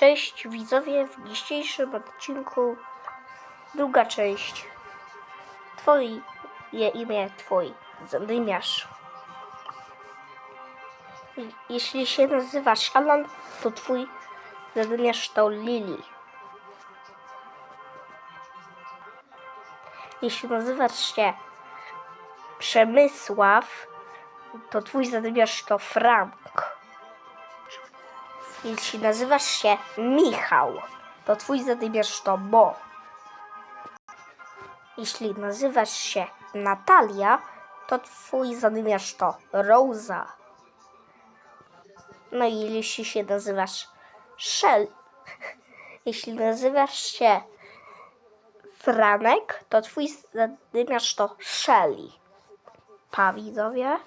Cześć widzowie, w dzisiejszym odcinku druga część. Twoje imię, twój zadymiarz. Jeśli się nazywasz Alan, to twój zadymiarz to Lily. Jeśli nazywasz się Przemysław, to twój zadymiarz to Frank. Jeśli nazywasz się Michał, to twój zadymiarz to Bo. Jeśli nazywasz się Natalia, to twój zadymiarz to Rosa. No i jeśli się nazywasz Shell, jeśli nazywasz się Franek, to twój zadymiarz to Shelly. Pa widzowie?